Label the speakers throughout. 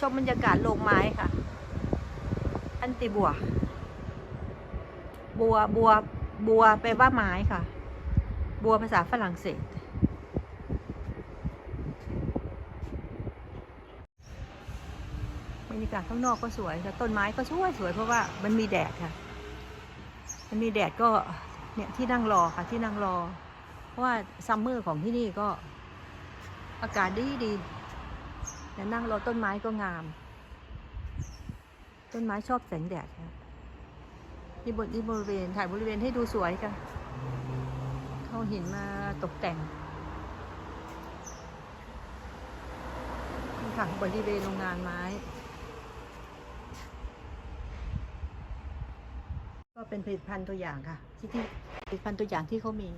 Speaker 1: ชมบรรยากาศโรงไม้ค่ะ อันติบัว บัวบัวบัวแปลว่าไม้ค่ะ บัวภาษาฝรั่งเศส บรรยากาศข้างนอกก็สวยแต่ต้นไม้ก็สวยสวยเพราะว่ามันมีแดดค่ะ มันมีแดดก็เนี่ยที่นั่งรอค่ะที่นั่งรอ เพราะว่าซัมเมอร์ของที่นี่ก็อากาศดีดี เนี่ยนั่งรอต้นไม้ก็งาม ต้นไม้ชอบแสงแดดค่ะนี่บนนี่บริเวณถ่ายบริเวณให้ดูสวยค่ะเขาหินมาตกแต่งนี่ค่ะบริเวณโรงงานไม้ ก็เป็นผลิตภัณฑ์ตัวอย่างค่ะที่ที่ผลิตภัณฑ์ตัวอย่างที่เขามี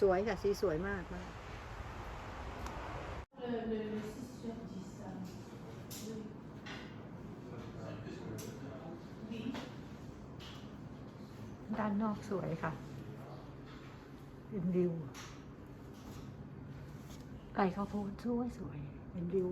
Speaker 1: สวยค่ะ สีสวยมากมากด้านนอกสวยค่ะเป็นริวไก่ข้าวโพดสวยสวยเป็นริว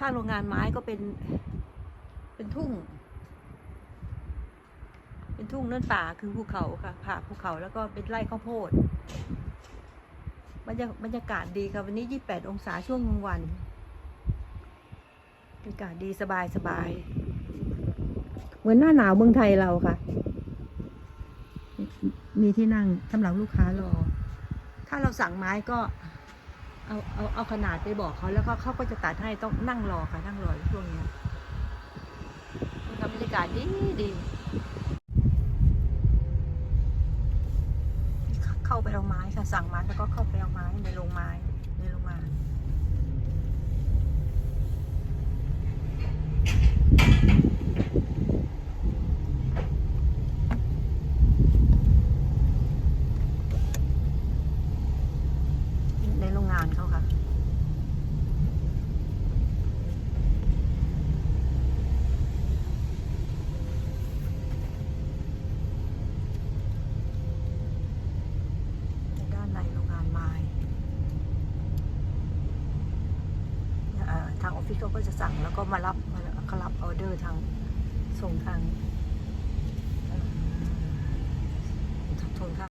Speaker 1: ข้างโรงงานไม้ก็เป็น เป็นทุ่ง เป็นทุ่งเนินป่าคือภูเขาค่ะผ่าภูเขาแล้วก็เป็นไร่ข้าวโพดบรรยาบรรยากาศดีค่ะวันนี้ 28 องศาช่วงกลางวันบรรยากาศดีสบายสบาย เหมือนหน้าหนาวเมืองไทยเราค่ะ มีที่นั่งสำหรับลูกค้ารอ ถ้าเราสั่งไม้ก็ เอาเอาเอาขนาดไปบอกเขาแล้วก็เขาก็จะตัดให้ต้องนั่งรอค่ะนั่งรอช่วงเนี้ยนี่ค่ะบรรยากาศดีดีเข้าไปเอาไม้ค่ะสั่งไม้แล้วก็เข้าไปเอาไม้ในโรงไม้ในโรงงานในโรงงานเขาค่ะ ในด้านในโรงงานไม้เอ่อ ทางออฟฟิศเขาก็จะสั่งแล้วก็มารับมาเขารับออเดอร์ทางส่งทาง